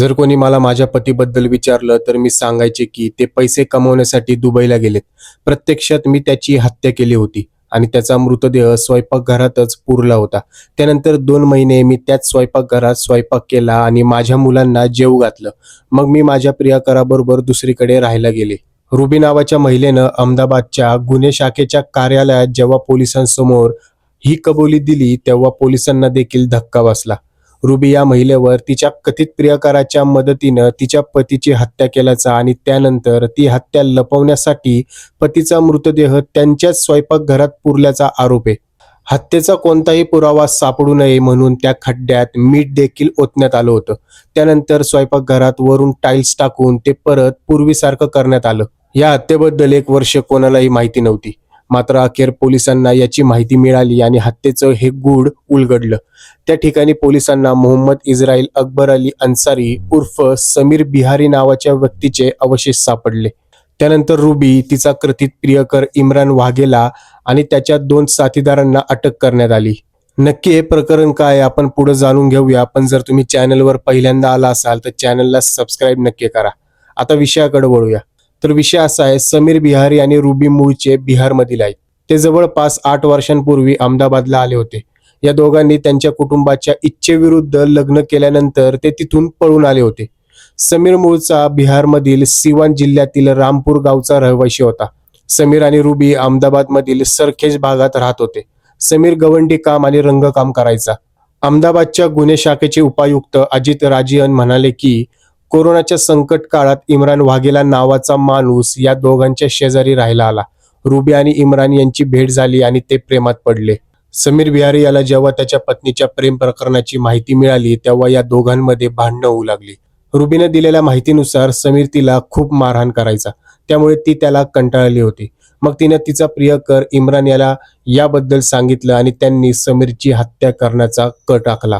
जर कोणी मला माझ्या पतीबद्दल विचारलं तर मी सांगायचे की ते पैसे कमवण्यासाठी दुबईला गेलेत. प्रत्यक्षात मी त्याची हत्या केली होती आणि त्याचा मृतदेह स्वयंपाकघरातच पुरला होता. त्यानंतर दोन महिने मी त्याच स्वयंपाकघरात स्वयंपाक केला आणि माझ्या मुलांना जेव घातलं. मग मी माझ्या प्रियकराबरोबर दुसरीकडे राहायला गेले. रुबी नावाच्या महिलेनं अहमदाबादच्या गुन्हे शाखेच्या कार्यालयात जेव्हा पोलिसांसमोर ही कबुली दिली तेव्हा पोलिसांना देखील धक्का बसला. रुबी या महिलेवर तिच्या कथित प्रियकराच्या मदतीनं तिच्या पतीची हत्या केल्याचा आणि त्यानंतर ती हत्या लपवण्यासाठी पतीचा मृतदेह त्यांच्याच स्वयंपाकघरात पुरल्याचा आरोप आहे. हत्येचा कोणताही पुरावा सापडू नये म्हणून त्या खड्ड्यात मीठ देखील ओतण्यात आलं होतं. त्यानंतर स्वयंपाकघरात वरून टाईल्स टाकून ते परत पूर्वीसारखं करण्यात आलं. या हत्येबद्दल एक वर्ष कोणालाही माहिती नव्हती. मात्र अखेर पोलिसांना याची माहिती मिळाली आणि हत्येचं हे गूढ उलगडलं. त्या ठिकाणी पोलिसांना मोहम्मद इस्राईल अकबर अली अन्सारी उर्फ समीर बिहारी नावाच्या व्यक्तीचे अवशेष सापडले. त्यानंतर रुबी तिचा कथित प्रियकर इम्रान वाघेला आणि त्याच्या दोन साथीदारांना अटक करण्यात आली. नक्की हे प्रकरण काय आहे आपण पुढे जाणून घेऊया पण जर तुम्ही चॅनलवर पहिल्यांदा आला असाल तर चॅनलला सबस्क्राईब नक्की करा. आता विषयाकडे वळूया. तर विषय असा आहे समीर बिहारी आणि रुबी मूळचे बिहारमधील आहेत. ते जवळपास आठ वर्षांपूर्वी अहमदाबादला आले होते. या दोघांनी त्यांच्या कुटुंबाच्या इच्छेविरुद्ध लग्न केल्यानंतर ते तिथून पळून आले होते. समीर मूळचा बिहारमधील सिवान जिल्ह्यातील रामपूर गावचा रहिवाशी होता. समीर आणि रुबी अहमदाबादमधील सरखेज भागात राहत होते. समीर गवंडी काम आणि रंगकाम करायचा. अहमदाबादच्या गुन्हे शाखेचे उपायुक्त अजित राजियन म्हणाले की कोरोनाच्या संकट काळात इम्रान वाघेला नावाचा माणूस या दोघांच्या शेजारी राहायला आला. रुबी आणि इम्रान यांची भेट झाली आणि ते प्रेमात पडले. समीर बिहारी याला जेव्हा त्याच्या पत्नीच्या प्रेम प्रकरणाची माहिती मिळाली तेव्हा या दोघांमध्ये भांडणं होऊ लागली. रुबीने दिलेल्या माहितीनुसार समीर तिला खूप मारहाण करायचा. त्यामुळे ती त्याला कंटाळली होती. मग तिने तिचा प्रियकर इम्रान याला याबद्दल सांगितलं आणि त्यांनी समीरची हत्या करण्याचा कट आखला.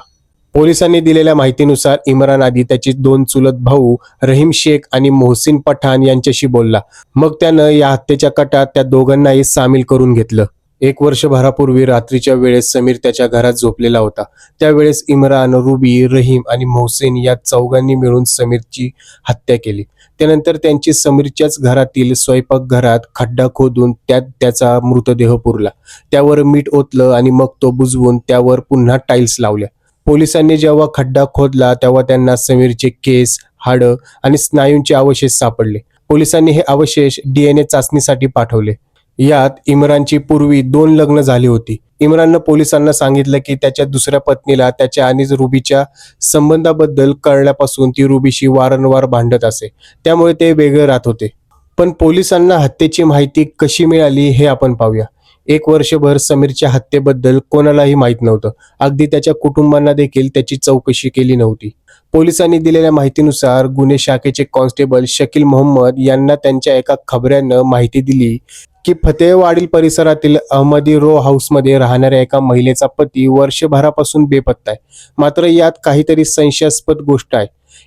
पोलिसांनी दिलेल्या माहितीनुसार इम्रान आधी त्याची दोन चुलत भाऊ रहीम शेख आणि मोहसिन पठाण यांच्याशी बोलला. मग त्यानं या हत्येच्या कटात त्या दोघांनाही सामील करून घेतलं. एक वर्षभरापूर्वी रात्रीच्या वेळेस समीर त्याच्या घरात झोपलेला होता. त्यावेळेस इम्रान रुबी रहीम आणि मोहसिन या चौघांनी मिळून समीरची हत्या केली. त्यानंतर त्यांची समीरच्याच घरातील स्वयंपाकघरात खड्डा खोदून त्यात त्याचा मृतदेह पुरला. त्यावर मीठ ओतलं आणि मग तो बुजवून त्यावर पुन्हा टाईल्स लावल्या. पोलिसांनी जेव्हा खड्डा खोदला तेव्हा त्यांना समीरचे केस हाडं आणि स्नायूंचे अवशेष सापडले. पोलिसांनी हे अवशेष डीएनए चाचणीसाठी पाठवले. यात इम्रानची पूर्वी दोन लग्न झाली होती. इम्राननं पोलिसांना सांगितलं की त्याच्या दुसऱ्या पत्नीला त्याच्या आणि रुबीच्या संबंधाबद्दल कळल्यापासून ती रुबीशी वारंवार भांडत असे. त्यामुळे ते वेगळे राहत होते. पण पोलिसांना हत्येची माहिती कशी मिळाली हे आपण पाहूया. एक वर्षभर समीरच्या हत्येबद्दल कोणालाही माहीत नव्हतं. अगदी त्याच्या कुटुंबांना देखील त्याची चौकशी केली नव्हती. पोलिसांनी दिलेल्या माहितीनुसार गुन्हे शाखेचे कॉन्स्टेबल शकील मोहम्मद यांना त्यांच्या एका खबऱ्यानं माहिती दिली की फतेहवाडील परिसरातील अहमदी रो हाऊसमध्ये राहणाऱ्या एका महिलेचा पती वर्षभरापासून बेपत्ता आहे. मात्र यात काहीतरी संशयास्पद गोष्ट आहे.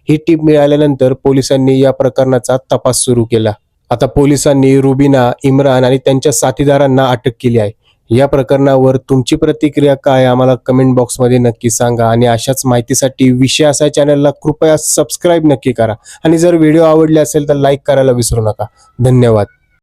ही टीप मिळाल्यानंतर पोलिसांनी या प्रकरणाचा तपास सुरू केला. आता पोलिसांनी रुबीना इम्रान आणि त्यांच्या साथीदारांना अटक केली आहे. या प्रकरणावर तुमची प्रतिक्रिया काय? आम्हाला कमेंट बॉक्समध्ये नक्की सांगा आणि अशाच माहितीसाठी विषय असा चॅनलला कृपया सबस्क्राईब नक्की करा. आणि जर व्हिडिओ आवडले असेल तर लाईक करायला विसरू नका. धन्यवाद.